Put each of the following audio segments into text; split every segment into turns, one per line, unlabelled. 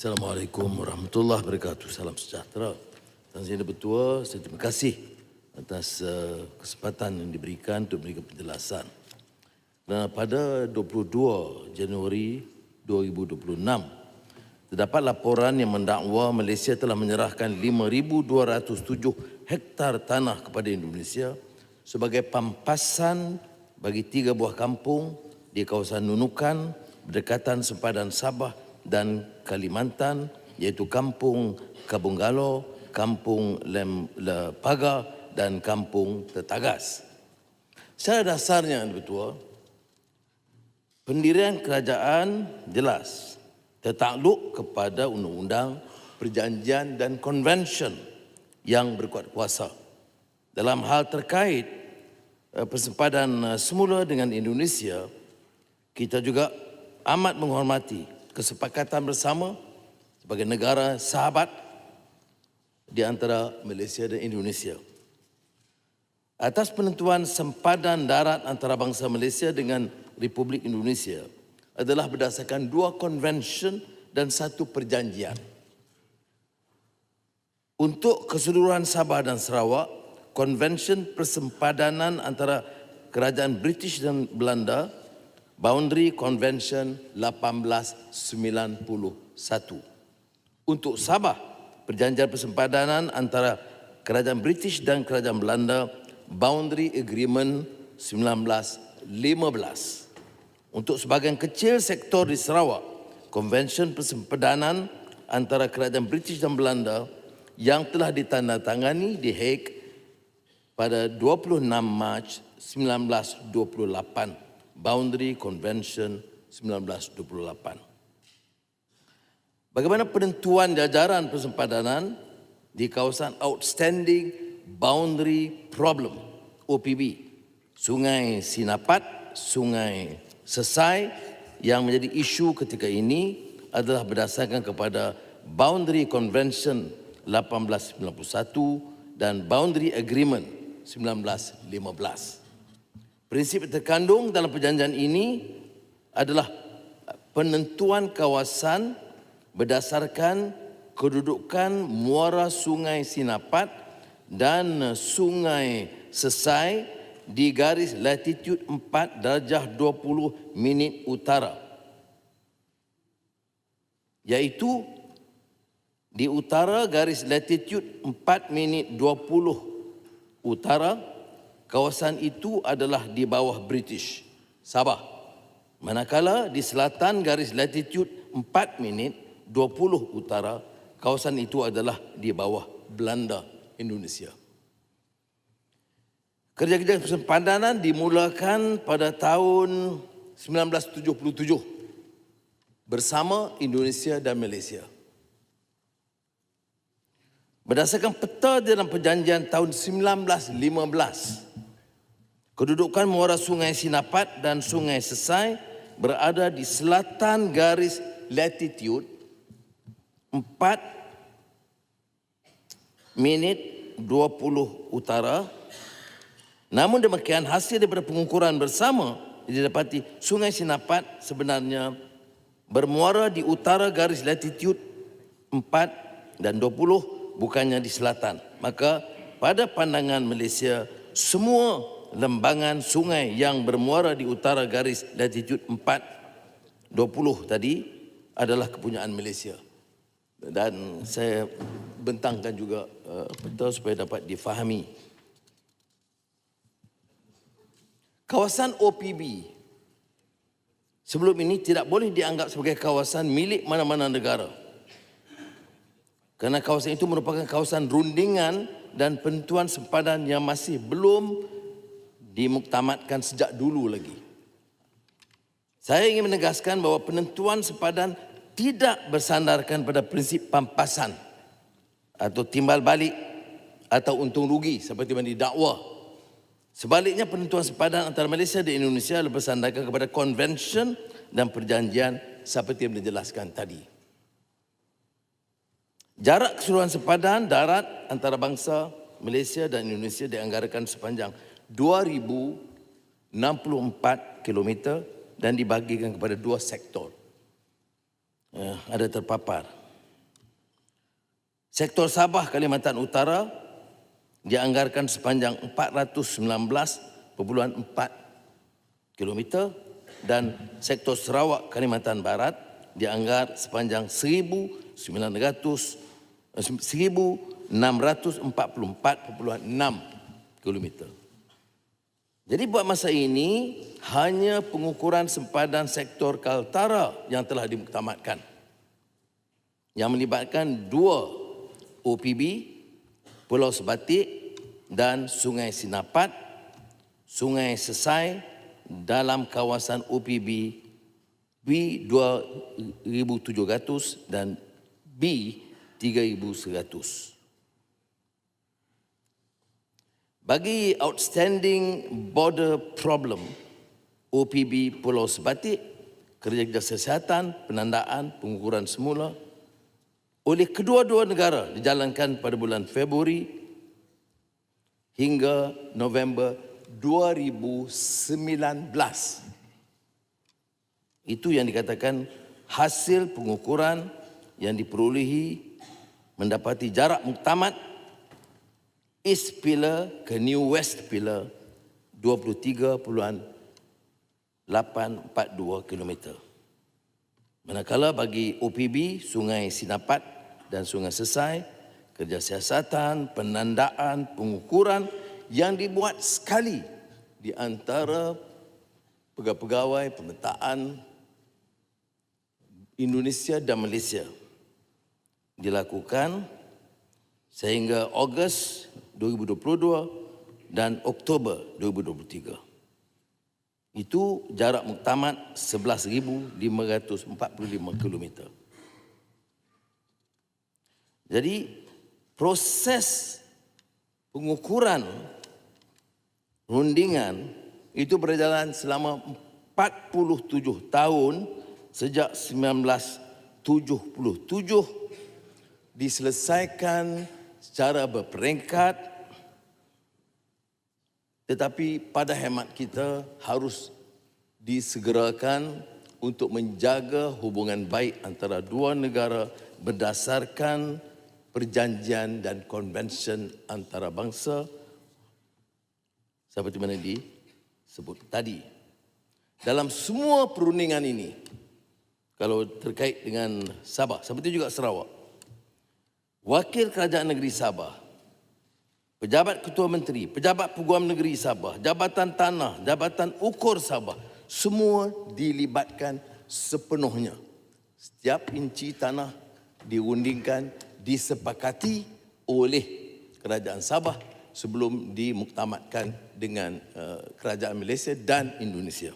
Assalamualaikum warahmatullahi wabarakatuh. Salam sejahtera. Tuan Sri Bertua, saya terima kasih atas uh, kesempatan yang diberikan untuk memberikan penjelasan. Dan pada 22 Januari 2026, terdapat laporan yang mendakwa Malaysia telah menyerahkan 5,207 hektar tanah kepada Indonesia sebagai pampasan bagi tiga buah kampung di kawasan Nunukan, berdekatan sempadan Sabah dan Kalimantan iaitu Kampung Kabunggalo, Kampung Lem Le Paga dan Kampung Tetagas. Secara dasarnya, Betua, pendirian kerajaan jelas tertakluk kepada undang-undang, perjanjian dan konvensyen yang berkuat kuasa. Dalam hal terkait eh, persempadan eh, semula dengan Indonesia, kita juga amat menghormati kesepakatan bersama sebagai negara sahabat di antara Malaysia dan Indonesia. Atas penentuan sempadan darat antara bangsa Malaysia dengan Republik Indonesia adalah berdasarkan dua konvensyen dan satu perjanjian. Untuk keseluruhan Sabah dan Sarawak, konvensyen persempadanan antara kerajaan British dan Belanda Boundary Convention 1891. Untuk Sabah, perjanjian persempadanan antara kerajaan British dan kerajaan Belanda, Boundary Agreement 1915. Untuk sebahagian kecil sektor di Sarawak, Convention persempadanan antara kerajaan British dan Belanda yang telah ditandatangani di Hague pada 26 Mac 1928 Boundary Convention 1928. Bagaimana penentuan jajaran persempadanan di kawasan Outstanding Boundary Problem OPB Sungai Sinapat, Sungai Sesai yang menjadi isu ketika ini adalah berdasarkan kepada Boundary Convention 1891 dan Boundary Agreement 1915. Prinsip terkandung dalam perjanjian ini adalah penentuan kawasan berdasarkan kedudukan muara sungai Sinapat dan sungai Sesai di garis latitude 4 darjah 20 minit utara. Iaitu di utara garis latitude 4 minit 20 utara kawasan itu adalah di bawah British, Sabah. Manakala di selatan garis latitude 4 minit 20 utara, kawasan itu adalah di bawah Belanda, Indonesia. Kerja-kerja persempadanan dimulakan pada tahun 1977 bersama Indonesia dan Malaysia. Berdasarkan peta dalam perjanjian tahun 1915, kedudukan muara sungai Sinapat dan sungai Sesai berada di selatan garis latitude 4 minit 20 utara. Namun demikian hasil daripada pengukuran bersama didapati sungai Sinapat sebenarnya bermuara di utara garis latitude 4 dan 20 bukannya di selatan. Maka pada pandangan Malaysia, semua lembangan sungai yang bermuara di utara garis latitude 4, 20 tadi adalah kepunyaan Malaysia. Dan saya bentangkan juga uh, betul supaya dapat difahami. Kawasan OPB sebelum ini tidak boleh dianggap sebagai kawasan milik mana-mana negara. Kerana kawasan itu merupakan kawasan rundingan dan penentuan sempadan yang masih belum dimuktamadkan sejak dulu lagi. Saya ingin menegaskan bahawa penentuan sempadan tidak bersandarkan pada prinsip pampasan atau timbal balik atau untung rugi seperti yang didakwa. Sebaliknya penentuan sempadan antara Malaysia dan Indonesia bersandarkan kepada konvensyen dan perjanjian seperti yang dijelaskan tadi. Jarak keseluruhan sepadan darat antara bangsa Malaysia dan Indonesia dianggarkan sepanjang 2064 km dan dibagikan kepada dua sektor. Ya, ada terpapar. Sektor Sabah Kalimantan Utara dianggarkan sepanjang 419.4 kilometer dan sektor Sarawak Kalimantan Barat dianggar sepanjang 1900 1644.6 kilometer. Jadi buat masa ini hanya pengukuran sempadan sektor Kaltara yang telah dimuktamadkan yang melibatkan dua OPB, Pulau Sebatik dan Sungai Sinapat, Sungai Sesai dalam kawasan OPB B2700 dan B3100. Bagi outstanding border problem OPB Pulau Sebatik, kerja-kerja kesihatan, penandaan, pengukuran semula oleh kedua-dua negara dijalankan pada bulan Februari hingga November 2019. Itu yang dikatakan hasil pengukuran yang diperolehi mendapati jarak muktamad East Pillar ke New West Pillar 23.842 km. Manakala bagi OPB, Sungai Sinapat dan Sungai Sesai, kerja siasatan, penandaan, pengukuran yang dibuat sekali di antara pegawai-pegawai pemetaan Indonesia dan Malaysia dilakukan sehingga Ogos 2022 dan Oktober 2023. Itu jarak muktamad 11,545 km. Jadi proses pengukuran rundingan itu berjalan selama 47 tahun sejak 1977 diselesaikan secara berperingkat tetapi pada hemat kita harus disegerakan untuk menjaga hubungan baik antara dua negara berdasarkan perjanjian dan konvensyen antara bangsa seperti mana disebut tadi. Dalam semua perundingan ini, kalau terkait dengan Sabah, seperti juga Sarawak, Wakil Kerajaan Negeri Sabah Pejabat Ketua Menteri, Pejabat Peguam Negeri Sabah, Jabatan Tanah, Jabatan Ukur Sabah, semua dilibatkan sepenuhnya. Setiap inci tanah dirundingkan, disepakati oleh Kerajaan Sabah sebelum dimuktamadkan dengan uh, Kerajaan Malaysia dan Indonesia.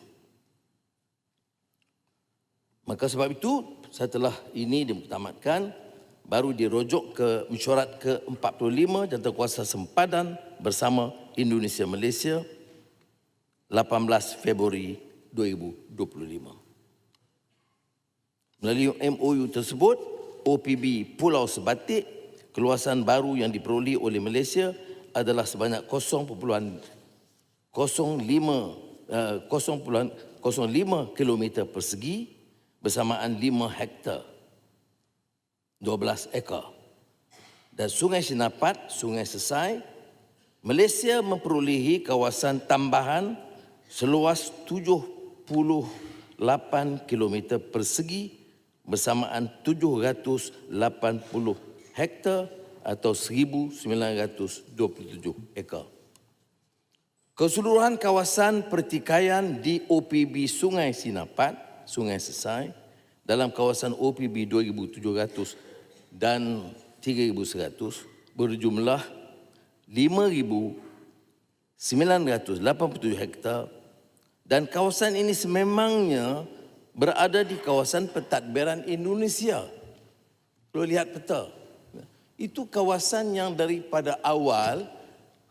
Maka sebab itu setelah ini dimuktamadkan, baru dirujuk ke mesyuarat ke-45 Jawatankuasa Sempadan bersama Indonesia Malaysia 18 Februari 2025. Melalui MOU tersebut, OPB Pulau Sebatik, keluasan baru yang diperoleh oleh Malaysia adalah sebanyak 0.05 0.05 km persegi bersamaan 5 hektar 12 ekar. Dan Sungai Sinapat, Sungai Sesai, Malaysia memperolehi kawasan tambahan seluas 78 km persegi bersamaan 780 hektar atau 1927 ekar. Keseluruhan kawasan pertikaian di OPB Sungai Sinapat, Sungai Sesai, dalam kawasan OPB 2700 dan 3,100 berjumlah 5,987 hektar dan kawasan ini sememangnya berada di kawasan pentadbiran Indonesia. Kalau lihat peta, itu kawasan yang daripada awal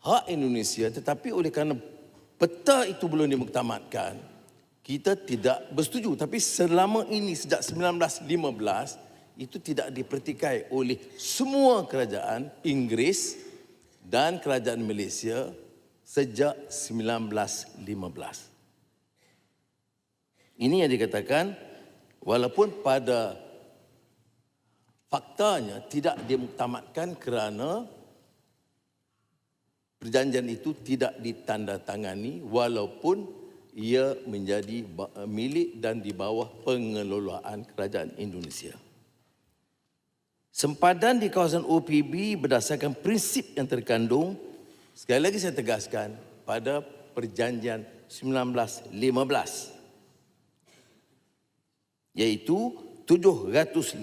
hak Indonesia tetapi oleh kerana peta itu belum dimuktamadkan, kita tidak bersetuju. Tapi selama ini sejak 1915, itu tidak dipertikai oleh semua kerajaan Inggeris dan kerajaan Malaysia sejak 1915. Ini yang dikatakan walaupun pada faktanya tidak dimuktamadkan kerana perjanjian itu tidak ditandatangani walaupun ia menjadi milik dan di bawah pengelolaan kerajaan Indonesia. Sempadan di kawasan OPB berdasarkan prinsip yang terkandung, sekali lagi saya tegaskan, pada perjanjian 1915 iaitu 780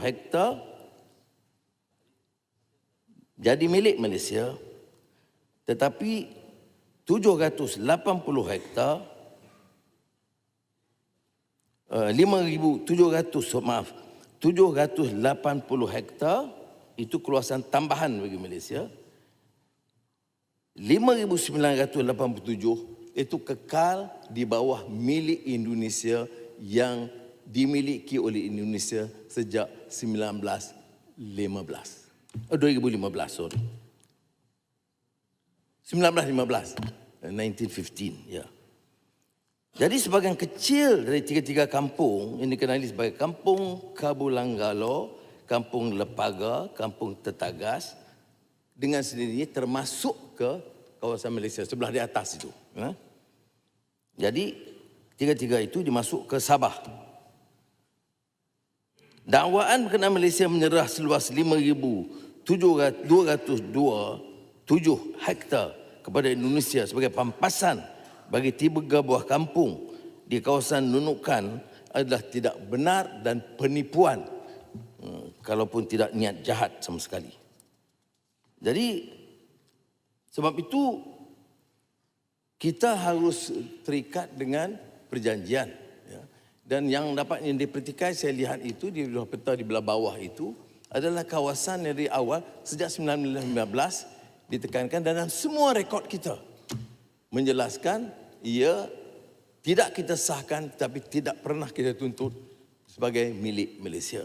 hektar jadi milik Malaysia tetapi 780 hektar uh, 5700 maaf 780 hektar itu keluasan tambahan bagi Malaysia. 5987 itu kekal di bawah milik Indonesia yang dimiliki oleh Indonesia sejak 1915 oh, 2015 sorry. 1915 eh, 1915 ya jadi sebahagian kecil dari tiga-tiga kampung yang dikenali sebagai Kampung Kabulanggalo, Kampung Lepaga, Kampung Tetagas dengan sendirinya termasuk ke kawasan Malaysia sebelah di atas itu. Ya. Jadi tiga-tiga itu dimasuk ke Sabah. Dakwaan berkenaan Malaysia menyerah seluas 5,202 hektar kepada Indonesia sebagai pampasan bagi tiga buah kampung di kawasan Nunukan adalah tidak benar dan penipuan hmm, kalaupun tidak niat jahat sama sekali. Jadi sebab itu kita harus terikat dengan perjanjian ya. dan yang dapat yang dipertikai saya lihat itu di belah peta di belah bawah itu adalah kawasan dari awal sejak 1915 ditekankan dalam semua rekod kita menjelaskan ia tidak kita sahkan tapi tidak pernah kita tuntut sebagai milik Malaysia.